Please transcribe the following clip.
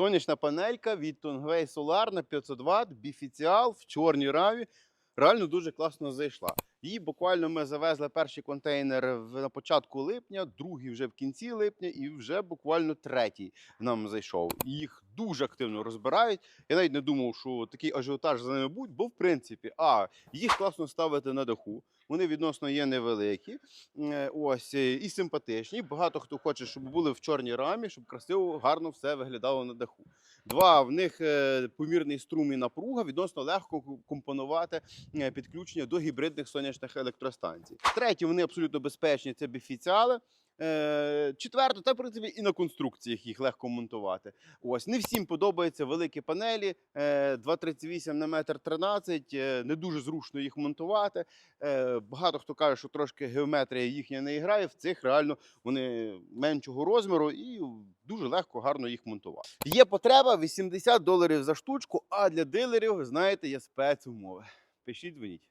Сонячна панелька від Tongway Solar на 500 Вт, біфіціал в чорній раві. Реально дуже класно зайшла. Її буквально ми завезли перший контейнер на початку липня, другий вже в кінці липня, і вже буквально третій нам зайшов. І Їх дуже активно розбирають. Я навіть не думав, що такий ажіотаж за ними буде, бо в принципі, а їх класно ставити на даху. Вони відносно є невеликі, е, ось е, і симпатичні. Багато хто хоче, щоб були в чорній рамі, щоб красиво, гарно все виглядало на даху. Два в них е, помірний струм і напруга, відносно легко компонувати підключення до гібридних сонячних електростанцій. Третє, вони абсолютно безпечні, це біфіціали. Е, Четверте, та в принципі і на конструкціях їх легко монтувати. Ось не всім подобаються великі панелі, е, 2,38 на метр 13, е, не дуже зручно їх монтувати. Е, Багато хто каже, що трошки геометрія їхня не грає. В цих реально вони меншого розміру і дуже легко, гарно їх монтувати. Є потреба 80 доларів за штучку, а для дилерів, знаєте, є спецумови. Пишіть, дзвоніть.